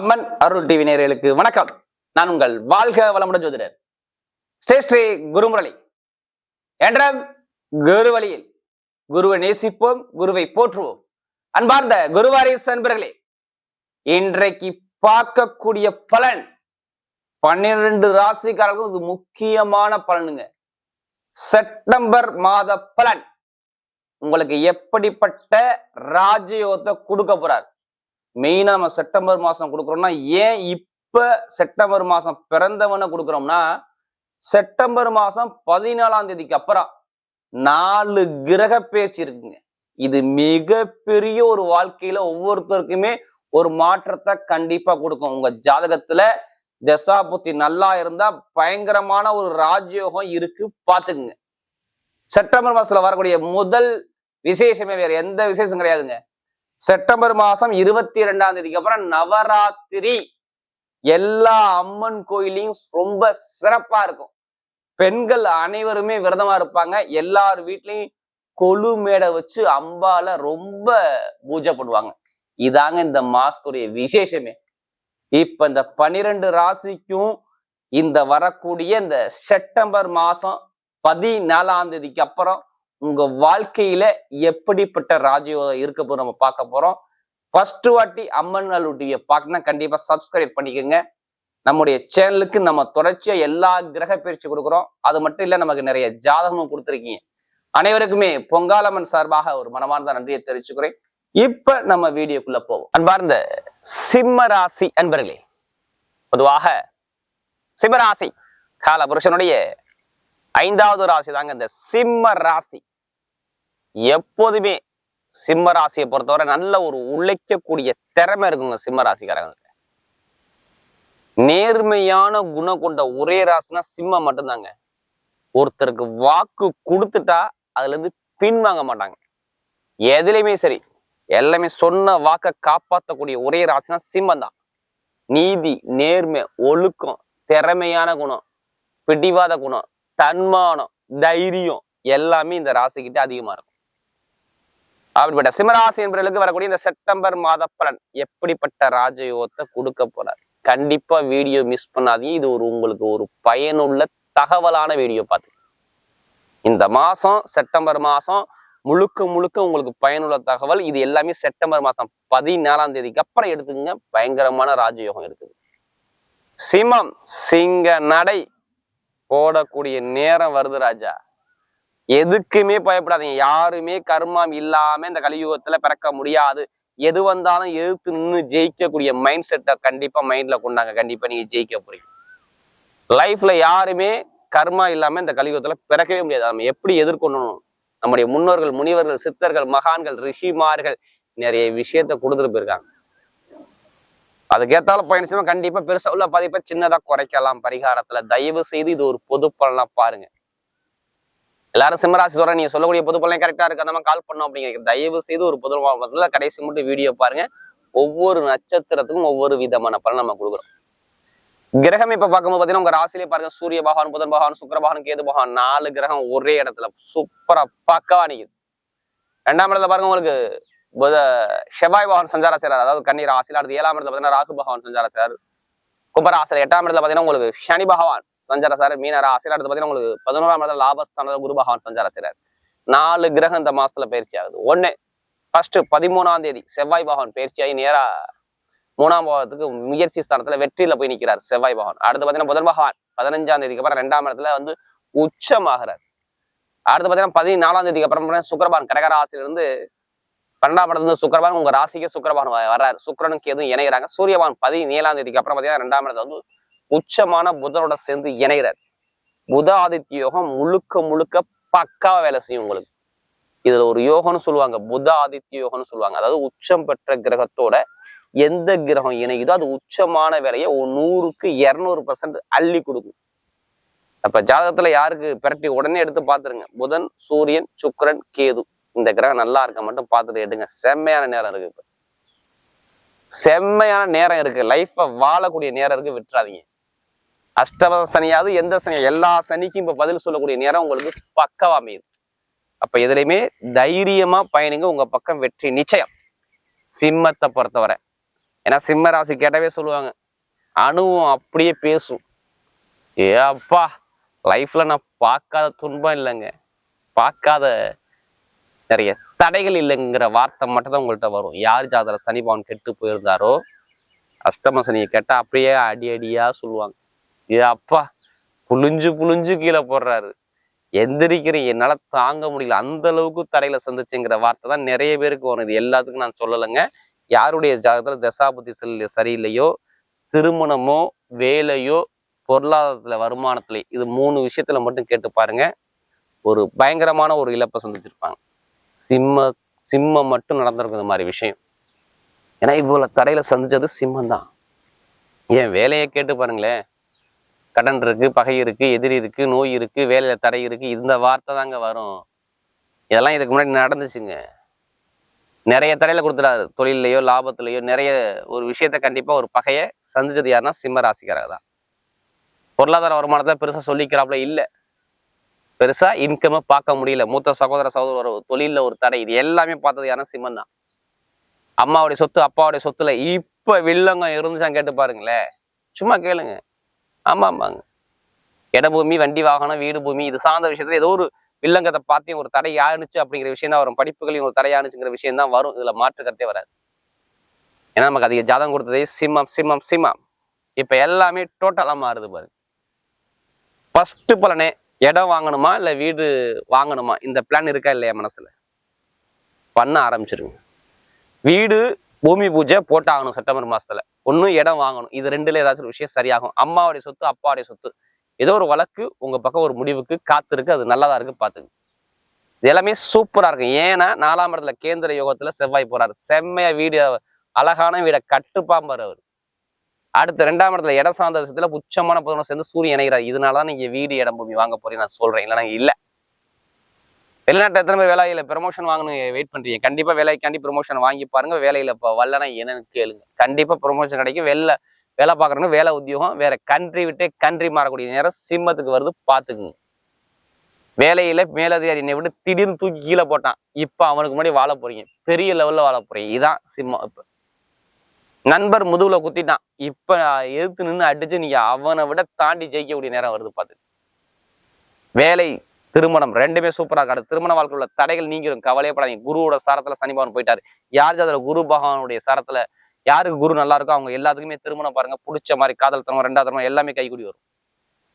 அம்மன் அருள் TV நேர்களுக்கு வணக்கம். நான் உங்கள் வாழ்க வளமுடன் ஜோதிடர். ஸ்ரீ ஸ்ரீ குருமுரளி. என்ற குரு வழியில் குருவை நேசிப்போம் குருவை போற்றுவோம். அன்பார்ந்த குருவாரிஸ் அன்பர்களே இன்றைக்கு பார்க்கக்கூடிய பலன் பன்னிரண்டு ராசிக்காரர்களும் இது முக்கியமான பலனுங்க. செப்டம்பர் மாத பலன். உங்களுக்கு எப்படிப்பட்ட ராஜயோகத்தை கொடுக்க போறார்? மெயினா நம்ம செப்டம்பர் மாசம் கொடுக்குறோம்னா ஏன் இப்ப செப்டம்பர் மாசம் பிறந்தவன கொடுக்குறோம்னா செப்டம்பர் மாசம் பதினாலாம் தேதிக்கு அப்புறம் நாலு கிரக பயிற்சி இருக்குங்க. இது மிகப்பெரிய ஒரு வாழ்க்கையில ஒவ்வொருத்தருக்குமே ஒரு மாற்றத்தை கண்டிப்பா கொடுக்கும். உங்க ஜாதகத்துல தசாபுத்தி நல்லா இருந்தா பயங்கரமான ஒரு ராஜயோகம் இருக்கு பாத்துக்குங்க செப்டம்பர் மாசத்துல வரக்கூடிய முதல் விசேஷமே வேற எந்த விசேஷம் கிடையாதுங்க. செப்டம்பர் மாசம் இருபத்தி ரெண்டாம் தேதிக்கு அப்புறம் நவராத்திரி. எல்லா அம்மன் கோயிலையும் ரொம்ப சிறப்பா இருக்கும். பெண்கள் அனைவருமே விரதமா இருப்பாங்க. எல்லார் வீட்லயும் கொலு மேடை வச்சு அம்பால ரொம்ப பூஜை பண்ணுவாங்க. இதாங்க இந்த மாசத்துடைய விசேஷமே. இப்ப இந்த பனிரெண்டு ராசிக்கும் இந்த வரக்கூடிய இந்த செப்டம்பர் மாசம் பதினாலாம் தேதிக்கு அப்புறம் உங்க வாழ்க்கையில எப்படிப்பட்ட ராஜயோகம் இருக்க போது நம்ம பார்க்க போறோம். ஃபர்ஸ்ட் வாட்டி அம்மன் டிவியை பார்க்கணும் கண்டிப்பா சப்ஸ்கிரைப் பண்ணிக்கோங்க. நம்முடைய சேனலுக்கு நம்ம தொடர்ச்சியா எல்லா கிரக பயிற்சி கொடுக்குறோம். அது மட்டும் இல்ல நமக்கு நிறைய ஜாதகமும் கொடுத்துருக்கீங்க. அனைவருக்குமே பொங்காலம்மன் சார்பாக ஒரு மனமார்ந்த நன்றியை தெரிவிச்சுக்கிறேன். இப்ப நம்ம வீடியோக்குள்ள போவோம். அன்பார்ந்த சிம்ம ராசி அன்பர்களே பொதுவாக சிம்மராசி கால புருஷனுடைய ஐந்தாவது ராசி தாங்க இந்த சிம்ம ராசி. எப்போதுமே சிம்ம ராசியை பொறுத்தவரை நல்ல ஒரு உழைக்கக்கூடிய திறமை இருக்குங்க சிம்ம ராசிக்காரங்களுக்கு. நேர்மையான குணம் கொண்ட ஒரே ராசினா சிம்மம் மட்டும்தாங்க. ஒருத்தருக்கு வாக்கு கொடுத்துட்டா அதுல இருந்து பின்வாங்க மாட்டாங்க. எதுலையுமே சரி எல்லாமே சொன்ன வாக்க காப்பாற்றக்கூடிய ஒரே ராசினா சிம்மம் தான் நீதி நேர்மை ஒழுக்கம் திறமையான குணம் பிடிவாத குணம் தன்மானம் தைரியம் எல்லாமே இந்த ராசிக்கிட்ட அதிகமா இருக்கும். அப்படிப்பட்ட சிம்மராசி என்பவர்களுக்கு வரக்கூடிய இந்த செப்டம்பர் மாத பலன் எப்படிப்பட்ட ராஜயோகத்தை கொடுக்க போறார்? கண்டிப்பா வீடியோ மிஸ் பண்ணாதீங்க. இது ஒரு உங்களுக்கு ஒரு பயனுள்ள தகவலான வீடியோ பார்த்து. இந்த மாசம் செப்டம்பர் மாசம் முழுக்க முழுக்க உங்களுக்கு பயனுள்ள தகவல். இது எல்லாமே செப்டம்பர் மாசம் பதினாலாம் தேதிக்கு அப்புறம் எடுத்துக்கங்க. பயங்கரமான ராஜயோகம் இருக்குது. சிம்மம் சிங்க நடை போடக்கூடிய நேரம் வருது ராஜா. எதுக்குமே பயப்படாதீங்க. யாருமே கர்மம் இல்லாம இந்த கலியுகத்துல பிறக்க முடியாது. எது வந்தாலும் எதிர்த்து நின்று ஜெயிக்கக்கூடிய மைண்ட் செட்டை கண்டிப்பா மைண்ட்ல கொண்டாங்க. கண்டிப்பா நீங்க ஜெயிக்க போறீங்க. லைஃப்ல யாருமே கர்மா இல்லாம இந்த கலியுகத்துல பிறக்கவே முடியாது. நம்ம எப்படி எதிர்கொள்ளணும்? நம்முடைய முன்னோர்கள் முனிவர்கள் சித்தர்கள் மகான்கள் ரிஷிமார்கள் நிறைய விஷயத்த கொடுத்துட்டு போயிருக்காங்க. அதுக்கேத்தால பயணிச்சுமா கண்டிப்பா பெருசா உள்ள பாதிப்பை சின்னதா குறைக்கலாம். பரிகாரத்துல தயவு செய்து இது ஒரு பொது பலனா பாருங்க. எல்லாரும் சிம்மராசி சொல்றேன் நீங்க சொல்லக்கூடிய பொது பலன் கரெக்டா இருக்கு. நம்ம கால் பண்ணோம் அப்படிங்கிற தயவு செய்து ஒரு பொது பலன்ல கடைசி மட்டும் வீடியோ பாருங்க. ஒவ்வொரு நட்சத்திரத்துக்கும் ஒவ்வொரு விதமான பலன் நம்ம கொடுக்குறோம். கிரகம் இப்ப பார்க்கும்போது பாத்தீங்கன்னா உங்க ராசிலே பாருங்க. சூரிய பகவான் புதன் பகவான் சுக்கர பகவான் கேது பகவான் நாலு கிரகம் ஒரே இடத்துல சூப்பரா பக்கவா நிக்குது. ரெண்டாம் இடத்துல பாருங்க உங்களுக்கு புத செவ்வாய் பகவான் சஞ்சார செய்யறாரு அதாவது கண்ணீர் ராசியில அடுத்து ஏழாம் இடத்துல பாத்தீங்கன்னா ராகு பகவான் சஞ்சார செய்யறாரு கும்பராசிரியர் எட்டாம் இடத்துல பாத்தீங்கன்னா உங்களுக்கு சனி பகவான் சஞ்சாரசார் மீன ராசியில அடுத்து பாத்தீங்கன்னா உங்களுக்கு பதினோராம் இடத்துல லாபஸ்தானத்தில் குரு பகவான் சஞ்சாரசிரியர் நாலு கிரகம் இந்த மாசத்துல பயிற்சி ஆகுது. ஒண்ணு ஃபர்ஸ்ட் பதிமூணாம் தேதி செவ்வாய் பகவான் பயிற்சியாகி நேரா மூணாம் பாவத்துக்கு முயற்சி ஸ்தானத்துல வெற்றியில போய் நிற்கிறார் செவ்வாய் பகவான். அடுத்து பாத்தீங்கன்னா புதன் பகவான் பதினஞ்சாம் தேதிக்கு அப்புறம் ரெண்டாம் இடத்துல வந்து உச்சமாகிறார். அடுத்து பாத்தீங்கன்னா பதினாலாம் தேதிக்கு அப்புறம் சுக்கரபான் கடகராசிலிருந்து பன்னெண்டாம் இடத்துல இருந்து சுக்கிரபான் உங்க ராசிக்கு சுக்கிரபான் வர்றாரு. சுக்கரனுக்கு எதுவும் இணைகிறாங்க. சூரியபான் பதினேழாம் தேதிக்கு அப்புறம் பாத்தீங்கன்னா ரெண்டாம் இடத்துல வந்து உச்சமான புதனோட சேர்ந்து இணைகிறார். புத ஆதித்ய யோகம் முழுக்க முழுக்க பக்காவா வேலை செய்யும் உங்களுக்கு. இதுல ஒரு யோகம்னு சொல்லுவாங்க. புத ஆதித்ய யோகம்னு சொல்லுவாங்க. அதாவது உச்சம் பெற்ற கிரகத்தோட எந்த கிரகம் இணையுதோ அது உச்சமான வேலையை நூறுக்கு இருநூறு பர்சன்ட் அள்ளி கொடுக்கும். அப்ப ஜாதகத்துல யாருக்கு பிரட்டி உடனே எடுத்து பாத்துருங்க. புதன் சூரியன் சுக்கரன் கேது. இந்த கிரகம் நல்லா இருக்க மட்டும் பார்த்துட்டு எடுங்க. செம்மையான நேரம் இருக்கு இப்போ. செம்மையான நேரம் இருக்கு. லைஃப்பை வாழக்கூடிய நேரம் இருக்கு. விட்டுறாதீங்க. அஷ்டம சனியாவது எந்த சனியா எல்லா சனிக்கும் இப்போ பதில் சொல்லக்கூடிய நேரம் உங்களுக்கு பக்கவா அமையுது. அப்ப எதுலையுமே தைரியமா பயணிங்க. உங்க பக்கம் வெற்றி நிச்சயம். சிம்மத்தை பொறுத்தவரை. ஏன்னா சிம்ம ராசி கேட்டவே சொல்லுவாங்க. அணுவும் அப்படியே பேசும். ஏ அப்பா லைஃப்ல நான் பார்க்காத துன்பம் இல்லைங்க. பார்க்காத நிறைய தடைகள் இல்லைங்கிற வார்த்தை மட்டும் தான் உங்கள்கிட்ட வரும். யார் ஜாதர சனி பவன் கெட்டு போயிருந்தாரோ அஷ்டம சனியை கேட்டால் அப்படியே அடி அடியாக சொல்லுவாங்க. ஏ அப்பா புளிஞ்சு புளிஞ்சு கீழே போடுறாரு. எந்திரிக்கிறேன். என்னால் தாங்க முடியல. அந்த அளவுக்கு தடையில சந்திச்சுங்கிற வார்த்தை தான் நிறைய பேருக்கு வரும். இது எல்லாத்துக்கும் நான் சொல்லலைங்க. யாருடைய ஜாதகத்தில் தசாபுத்தி செல் சரியில்லையோ திருமணமோ வேலையோ பொருளாதாரத்துல வருமானத்துல இது மூணு விஷயத்துல மட்டும் கேட்டு பாருங்க. ஒரு பயங்கரமான ஒரு இழப்பை சந்திச்சிருப்பாங்க. சிம்ம சிம்மம் மட்டும் நடந்திருக்கும் இந்த மாதிரி விஷயம். ஏன்னா இவ்வளோ தடையில் சந்திச்சது சிம்மம் தான் ஏன் வேலையை கேட்டு பாருங்களேன் கடன் இருக்கு பகை இருக்கு எதிரி இருக்கு நோய் இருக்கு வேலையில தடை இருக்கு இந்த வார்த்தை தாங்க வரும். இதெல்லாம் இதுக்கு முன்னாடி நடந்துச்சுங்க. நிறைய தடையில கொடுத்துடாது தொழிலையோ லாபத்திலையோ நிறைய ஒரு விஷயத்த கண்டிப்பா ஒரு பகையை சந்திச்சது யாருன்னா சிம்ம ராசிக்காரர் தான் பொருளாதார வருமானத்தை பெருசா சொல்லிக்கிறாப்புல இல்லை. பெருசா இன்கமை பார்க்க முடியல. மூத்த சகோதர சகோதர தொழில ஒரு தடை. இது எல்லாமே பார்த்தது யாருன்னா சிம்மன் தான். அம்மாவுடைய சொத்து அப்பாவுடைய சொத்துல இப்ப வில்லங்கம் இருந்துச்சான் கேட்டு பாருங்களேன். சும்மா கேளுங்க. ஆமா ஆமாங்க. இடபூமி வண்டி வாகனம் வீடு பூமி இது சார்ந்த விஷயத்துல ஏதோ ஒரு வில்லங்கத்தை பார்த்தையும் ஒரு தடை ஆணுச்சு அப்படிங்கிற விஷயம் தான் வரும். படிப்புகளையும் ஒரு தடை ஆணுச்சுங்கிற விஷயம் தான் வரும். இதுல மாற்று வராது. ஏன்னா நமக்கு அதிக ஜாதகம் கொடுத்ததே சிம்மம் சிம்மம் சிம்மம். இப்ப எல்லாமே டோட்டலா மாறுது பாருங்க. ஃபஸ்ட்டு பலனே இடம் வாங்கணுமா இல்லை வீடு வாங்கணுமா? இந்த பிளான் இருக்கா இல்லையா மனசில்? பண்ண ஆரம்பிச்சிருங்க. வீடு பூமி பூஜை போட்டாகணும் செப்டம்பர் மாதத்தில் ஒன்றும் இடம் வாங்கணும். இது ரெண்டுல ஏதாச்சும் ஒரு விஷயம் சரியாகும். அம்மாவுடைய சொத்து அப்பாவுடைய சொத்து. ஏதோ ஒரு வழக்கு உங்கள் பக்கம் ஒரு முடிவுக்கு காத்திருக்கு. அது நல்லதாக இருக்கு பார்த்துங்க இது எல்லாமே சூப்பராக இருக்கும் ஏன்னா நாலாம் இடத்துல கேந்திர யோகத்தில் செவ்வாய் போகிறார் செம்மையாக வீடு அழகான வீடை கட்டுப்பாம்பார் அவர். அடுத்த ரெண்டாம் இடத்துல இடம் சார்ந்த விஷயத்துல உச்சமான புதனம் சேர்ந்து சூரியன் இணைகிறார். இதனாலதான் நீங்க வீடு இடம் பூமி வாங்க போறீங்க நான் சொல்றேன். இல்லைன்னா இல்ல. வெளிநாட்டு எத்தனை பேர் வேலையில ப்ரமோஷன் வாங்கணும் வெயிட் பண்றீங்க. கண்டிப்பா வேலைக்காண்டி ப்ரமோஷன் வாங்கி பாருங்க. வேலையில இப்போ வரலன்னா என்னன்னு கேளுங்க. கண்டிப்பா ப்ரமோஷன் கிடைக்கும். வெளில வேலை பார்க்குறவங்க வேலை உத்தியோகம் வேற கண்ட்ரி விட்டே கண்ட்ரி மாறக்கூடிய நேரம் சிம்மத்துக்கு வருது பாத்துக்குங்க வேலையில மேலதிகாரி என்னை விட்டு திடீர்னு தூக்கி கீழே போட்டான். இப்ப அவனுக்கு முன்னாடி வாழ போறீங்க. பெரிய லெவல்ல வாழ போறீங்க. இதான் சிம்மம் இப்போ. நண்பர் முதுகுல குத்திட்டான். இப்ப எதிர்த்து நின்று அடிச்சு நீங்க அவனை விட தாண்டி ஜெயிக்கக்கூடிய நேரம் வருது பாத்து. வேலை திருமணம் ரெண்டுமே சூப்பரா இருக்கு திருமண வாழ்க்கை உள்ள தடைகள் நீங்கிடும் கவலையப்படாதீங்க. குருவோட சாரத்துல சனிபவன் போயிட்டாரு. யார் அதுல குரு பகவானுடைய சாரத்துல யாருக்கு குரு நல்லா இருக்கோ அவங்க எல்லாத்துக்குமே திருமணம் பாருங்க. பிடிச்ச மாதிரி காதல் தரமா ரெண்டாவது தரமா எல்லாமே கைகூடி வரும்.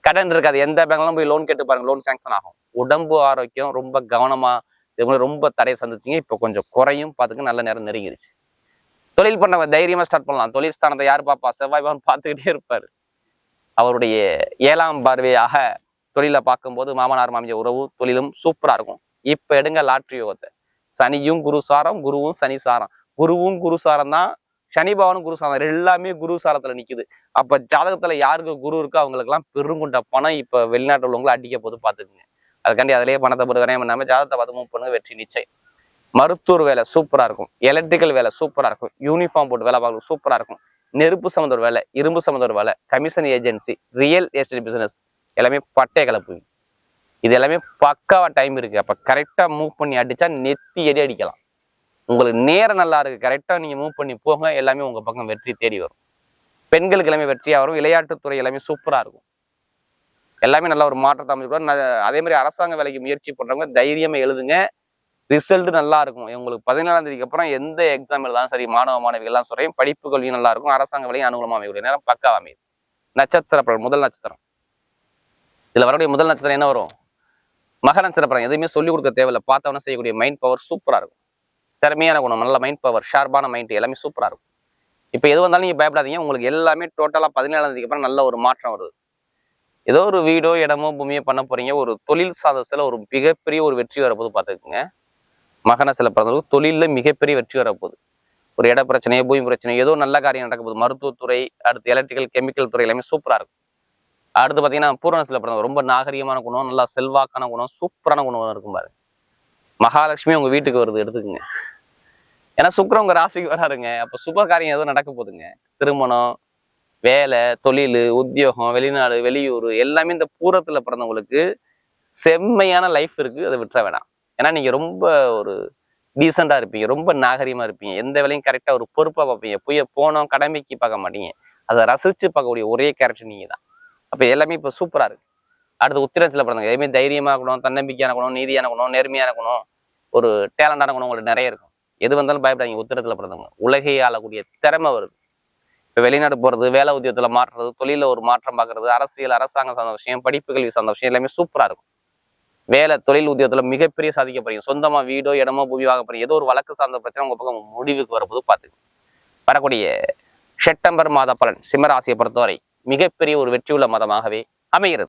கடன் இருக்காது. எந்த பேங்க்லாம் போய் லோன் கேட்டு பாருங்க. லோன் சாங்ஷன் ஆகும். உடம்பு ஆரோக்கியம் ரொம்ப கவனமா இது ரொம்ப தடையை சந்திச்சிங்க. இப்போ கொஞ்சம் குறையும். பார்த்துக்க நல்ல நேரம் நெருங்கிருச்சு. தொழில் பண்ணவங்க தைரியமா ஸ்டார்ட் பண்ணலாம். தொழில் ஸ்தானத்தை யார் பாப்பா செவ்வாய் பவன் பார்த்துக்கிட்டே இருப்பாரு. அவருடைய ஏழாம் பார்வையாக தொழிலை பார்க்கும்போது மாமனார் மாமிய உறவு தொழிலும் சூப்பரா இருக்கும். இப்ப எடுங்க லாட்ரி யோகத்தை. சனியும் குரு சாரம் குருவும் சனி சாரம். குருவும் குரு சாரம் தான் சனி பவனும் குரு சாரம் எல்லாமே குரு சாரத்துல நிக்குது. அப்ப ஜாதகத்துல யாருக்கு குரு இருக்கோ அவங்களுக்கு எல்லாம் பெருங்குண்ட பணம் இப்ப வெளிநாட்டுல உள்ளவங்களை அடிக்க போது பாத்துக்குங்க அதுக்காண்டி அதிலேயே பணத்தை போட்டு விரையம் பண்ணாம ஜாதகத்தை பார்த்து மூவ் பண்ணுங்க. வெற்றி நிச்சயம். மருத்துவர் வேலை சூப்பராக இருக்கும். எலக்ட்ரிக்கல் வேலை சூப்பராக இருக்கும். யூனிஃபார்ம் போட்டு வேலை பார்க்கணும் சூப்பராக இருக்கும். நெருப்பு சம்மந்த ஒரு வேலை இரும்பு சம்மந்த ஒரு வேலை commission agency real estate business எல்லாமே பட்டைய கலப்பு. இது எல்லாமே பக்காவாக டைம் இருக்குது அப்போ கரெக்டாக மூவ் பண்ணி அடித்தா நெத்தி எடி அடிக்கலாம். உங்களுக்கு நேரம் நல்லா இருக்குது கரெக்டாக நீங்கள் மூவ் பண்ணி போங்க. எல்லாமே உங்கள் பக்கம் வெற்றி தேடி வரும். பெண்களுக்கு எல்லாமே வெற்றியாக வரும். விளையாட்டுத்துறை எல்லாமே சூப்பராக இருக்கும். எல்லாமே நல்ல ஒரு மாற்றத்தை அமைச்சுக்கிறோம் அதே மாதிரி அரசாங்க வேலைக்கு முயற்சி பண்ணுறவங்க தைரியமாக எழுதுங்க. ரிசல்ட் நல்லா இருக்கும். உங்களுக்கு பதினேழாம் தேதிக்கு அப்புறம் எந்த எக்ஸாம் எழுதாலும் சரி மாணவ மாணவிகள்லாம் எல்லாம் படிப்பு கல்வியும் நல்லா இருக்கும். அரசாங்க விலையும் அனுகூலமாக அமையக்கூடிய நேரம் பக்காவா அமையுது. நட்சத்திர பலன் முதல் நட்சத்திரம். இதுல வரக்கூடிய முதல் நட்சத்திரம் என்ன வரும்? மக நட்சத்திரம் எதுவுமே சொல்லிக் கொடுக்க தேவையில்ல. பார்த்தவன செய்யக்கூடிய மைண்ட் பவர் சூப்பரா இருக்கும். திறமையான குணம் நல்ல மைண்ட் பவர் ஷார்ப்பான மைண்ட் எல்லாமே சூப்பரா இருக்கும். இப்போ எது வந்தாலும் நீங்க பயப்படாதீங்க. உங்களுக்கு எல்லாமே டோட்டலா பதினேழாம் தேதிக்கு அப்புறம் நல்ல ஒரு மாற்றம் வருது. ஏதோ ஒரு வீடோ இடமோ பூமியோ பண்ண போறீங்க. ஒரு தொழில் சாதத்துல ஒரு மிகப்பெரிய ஒரு வெற்றி வரப்போது பார்த்துக்குங்க. மகனசில பிறந்தவர்கள் தொழிலில் மிகப்பெரிய வெற்றி வரப்போகுது. ஒரு இட பிரச்சனையோ பூமி பிரச்சனையோ ஏதோ நல்ல காரியம் நடக்க போகுது. மருத்துவத்துறை அடுத்து எலக்ட்ரிக்கல் கெமிக்கல் துறை எல்லாமே சூப்பராக இருக்கும். அடுத்து பார்த்தீங்கன்னா பூரணத்தில் பிறந்தவங்க ரொம்ப நாகரிகமான குணம் நல்லா செல்வாக்கான குணம் சூப்பரான குணம் இருக்கும் பாரு மகாலட்சுமி உங்கள் வீட்டுக்கு வருது எடுத்துக்குங்க. ஏன்னா சுக்கரம் உங்கள் ராசிக்கு வராருங்க. அப்போ சுப காரியம் ஏதோ நடக்க போகுதுங்க. திருமணம் வேலை தொழில் உத்தியோகம் வெளிநாடு வெளியூர் எல்லாமே இந்த பூரத்தில் பிறந்தவங்களுக்கு செம்மையான லைஃப் இருக்குது அதை விட்டுற வேணாம். ஏன்னா நீங்க ரொம்ப ஒரு டீசெண்டாக இருப்பீங்க. ரொம்ப நாகரிகமா இருப்பீங்க. எந்த வேலையும் கரெக்டா ஒரு பொறுப்பா பார்ப்பீங்க. போய் போனோம் கடமைக்கு பார்க்க மாட்டீங்க. அதை ரசிச்சு பார்க்கக்கூடிய ஒரே கேரக்டர் நீங்கள் தான். அப்போ எல்லாமே இப்ப சூப்பரா இருக்கு. அடுத்து உத்திரத்துல பிறந்தவங்க எதுவுமே தைரியமா இருக்கணும் தன்னம்பிக்கையாக இருக்கணும் நீதியாக இருக்கணும் நேர்மையான இருக்கணும். ஒரு டேலண்டான குணம் உங்களுக்கு நிறைய இருக்கும். எது வந்தாலும் பயப்படாதீங்க உத்திரத்தில் பிறந்தவங்க உலகையே ஆளக்கூடிய திறமை வருது. இப்ப வெளிநாடு போறது வேலை உத்தியோகத்தில் மாற்றுறது தொழில ஒரு மாற்றம் பார்க்கறது அரசியல் அரசாங்கம் சார்ந்த விஷயம் படிப்பு கல்வி சார்ந்த விஷயம் எல்லாமே சூப்பரா இருக்கும். வேலை தொழில் உத்தியோகத்துல மிகப்பெரிய சாதிக்க போறீங்க சொந்தமா வீடோ இடமோ பூமி வாங்க போறீங்க. ஏதோ ஒரு வழக்கு சார்ந்த பிரச்சனை உங்க பக்கம் முடிவுக்கு வரப்போது பார்த்து வரக்கூடிய செப்டம்பர் மாத பலன் சிம்மராசியை பொறுத்தவரை மிகப்பெரிய ஒரு வெற்றியுள்ள மதமாகவே அமைகிறது.